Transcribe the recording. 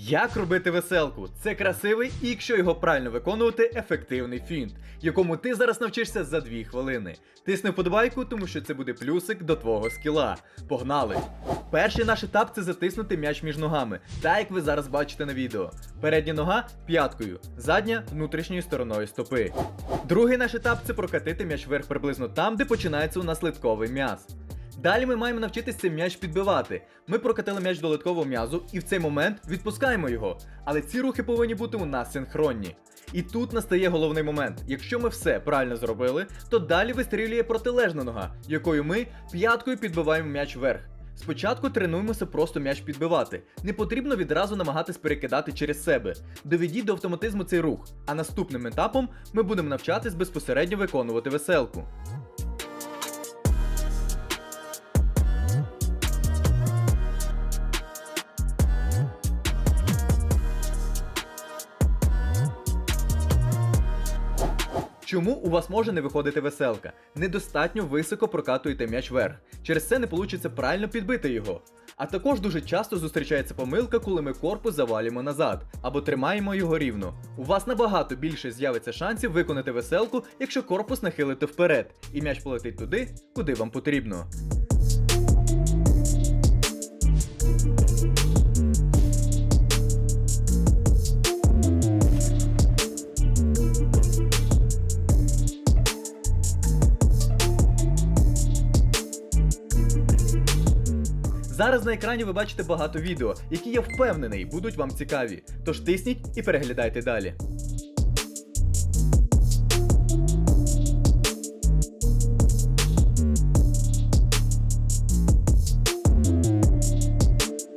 Як робити веселку? Це красивий і, якщо його правильно виконувати, ефективний фінт, якому ти зараз навчишся за 2 хвилини. Тисни вподобайку, тому що це буде плюсик до твого скіла. Погнали! Перший наш етап це затиснути м'яч між ногами, так як ви зараз бачите на відео. Передня нога п'яткою, задня внутрішньою стороною стопи. Другий наш етап це прокатити м'яч вверх приблизно там, де починається у нас литковий м'яз. Далі ми маємо навчитися м'яч підбивати. Ми прокатили м'яч до литкового м'язу і в цей момент відпускаємо його. Але ці рухи повинні бути у нас синхронні. І тут настає головний момент. Якщо ми все правильно зробили, то далі вистрілює протилежна нога, якою ми п'яткою підбиваємо м'яч вверх. Спочатку тренуємося просто м'яч підбивати. Не потрібно відразу намагатись перекидати через себе. Доведіть до автоматизму цей рух. А наступним етапом ми будемо навчатись безпосередньо виконувати веселку. Чому у вас може не виходити веселка? Недостатньо високо прокатуєте м'яч вверх. Через це не вийде правильно підбити його. А також дуже часто зустрічається помилка, коли ми корпус завалюємо назад або тримаємо його рівно. У вас набагато більше з'явиться шансів виконати веселку, якщо корпус нахилити вперед, і м'яч полетить туди, куди вам потрібно. Зараз на екрані ви бачите багато відео, які я впевнений будуть вам цікаві. Тож тисніть і переглядайте далі.